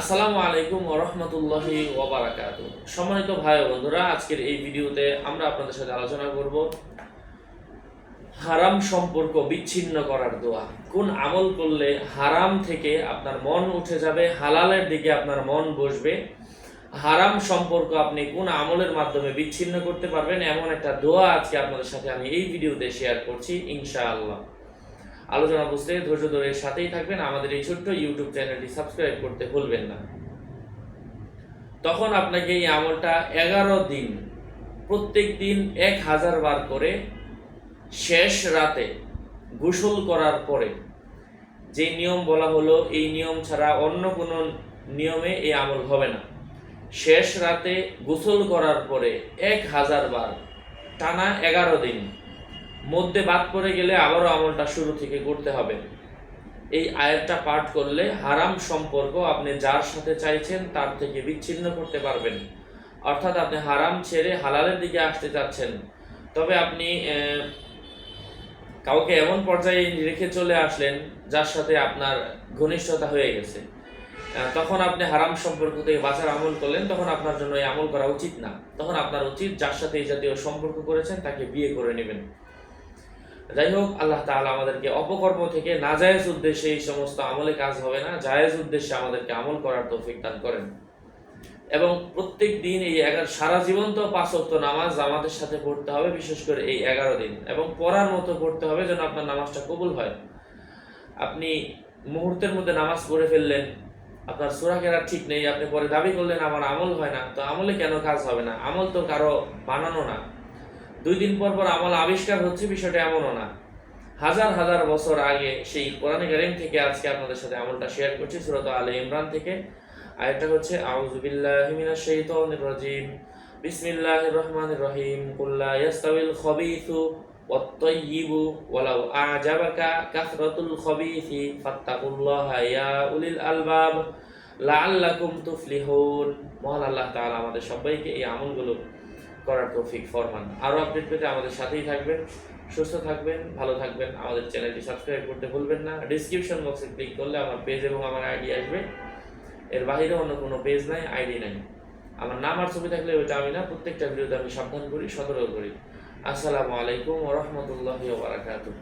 আসসালামু আলাইকুম ওরহমতুল্লাহি ওবারাকাতু সম্মানিত ভাই বন্ধুরা, আজকের এই ভিডিওতে আমরা আপনাদের সাথে আলোচনা করব হারাম সম্পর্ক বিচ্ছিন্ন করার দোয়া। কোন আমল করলে হারাম থেকে আপনার মন উঠে যাবে, হালালের দিকে আপনার মন বসবে। হারাম সম্পর্ক আপনি কোন আমলের মাধ্যমে বিচ্ছিন্ন করতে পারবেন, এমন একটা দোয়া আজকে আপনাদের সাথে আমি এই ভিডিওতে শেয়ার করছি, ইনশাআল্লাহ। আলোচনা বুঝতে ধৈর্য ধরে সাথেই থাকবেন। আমাদের এই ছোট্ট ইউটিউব চ্যানেলটি সাবস্ক্রাইব করতে ভুলবেন না। তখন আপনাকে এই আমলটা এগারো দিন, প্রত্যেক দিন এক হাজার বার করে শেষ রাতে গোসল করার পরে যে নিয়ম বলা হলো, এই নিয়ম ছাড়া অন্য কোনো নিয়মে এই আমল হবে না। শেষ রাতে গোসল করার পরে এক হাজার বার, টানা এগারো দিন মধ্যে বাদ পড়ে গেলে আবারও আমলটা শুরু থেকে করতে হবে। এই আয়াতটা পাঠ করলে হারাম সম্পর্ক আপনি যার সাথে চাইছেন তার থেকে বিচ্ছিন্ন করতে পারবেন। অর্থাৎ আপনি হারাম ছেড়ে হালালের দিকে আসতে চাচ্ছেন। তবে আপনি কাউকে এমন পর্যায়ে রেখে চলে আসলেন যার সাথে আপনার ঘনিষ্ঠতা হয়ে গেছে। তখন আপনি হারাম সম্পর্ক থেকে বাঁচার আমল করলেন, তখন আপনার জন্য এই আমল করা উচিত না। তখন আপনার উচিত যার সাথে এই জাতীয় সম্পর্ক করেছেন তাকে বিয়ে করে নেবেন। যাই হোক, আল্লাহ তাআলা আমাদেরকে অপকর্ম থেকে নাজায়েজ উদ্দেশ্যে এই সমস্ত আমলে কাজ হবে না, জায়েজ উদ্দেশ্যে আমাদেরকে আমল করার তৌফিক দান করেন। এবং প্রত্যেক দিন এই এগারো, সারা জীবন তো পাঁচ ওয়াক্ত নামাজ আমাদের সাথে পড়তে হবে, বিশেষ করে এই এগারো দিন। এবং পড়ার মতো পড়তে হবে যেন আপনার নামাজটা কবুল হয়। আপনি মুহূর্তের মধ্যে নামাজ পড়ে ফেললেন, আপনার সুরা কেনার ঠিক নেই, আপনি পরে দাবি করলেন, আমার আমল হয় না, তো আমলে কেন কাজ হবে না? আমল তো কারও বানানো না। দুই দিন পর পর আমল আবিষ্কার হচ্ছে, বিষয়টা এমনও না। হাজার হাজার বছর আগে সেই কোরআন কারিম থেকে আজকে আপনাদের সাথে আমলটা শেয়ার করছি, সুরত আলে ইমরান থেকে। আরেকটা হচ্ছে, আউযু বিল্লাহি মিনাশ শাইতানির রাজিম। বিসমিল্লাহির রহমানির রহিম। কুল্লা ইয়াস্তাবিল খাবিসু ওয়াত-তাইয়িবু ওয়ালাউ আ'জাবাকা কাসরাতুল খাবিসি ফাত্তাকুল্লাহা ইয়া উলিল আলবাব। লাআল্লাকুম তুফলিহুন। মহান আল্লাহ তাআলা আমাদের সবাইকে এই আমলগুলো করার তৌফিক ফরমান। আরও আপডেট পেতে আমাদের সাথেই থাকবেন, সুস্থ থাকবেন, ভালো থাকবেন। আমাদের চ্যানেলটি সাবস্ক্রাইব করতে ভুলবেন না। ডিসক্রিপশন বক্সে ক্লিক করলে আমার পেজ এবং আমার আইডি আসবে। এর বাইরে অন্য কোনো পেজ নাই আইডি নাই। আমার নাম আর ছবি থাকলে ওইটা আমি না, প্রত্যেকটা ভিডিওতে আমি সাবধান করি, সতর্ক করি। আসসালামু আলাইকুম রহমতুল্লাহ ওবরাকাতুহ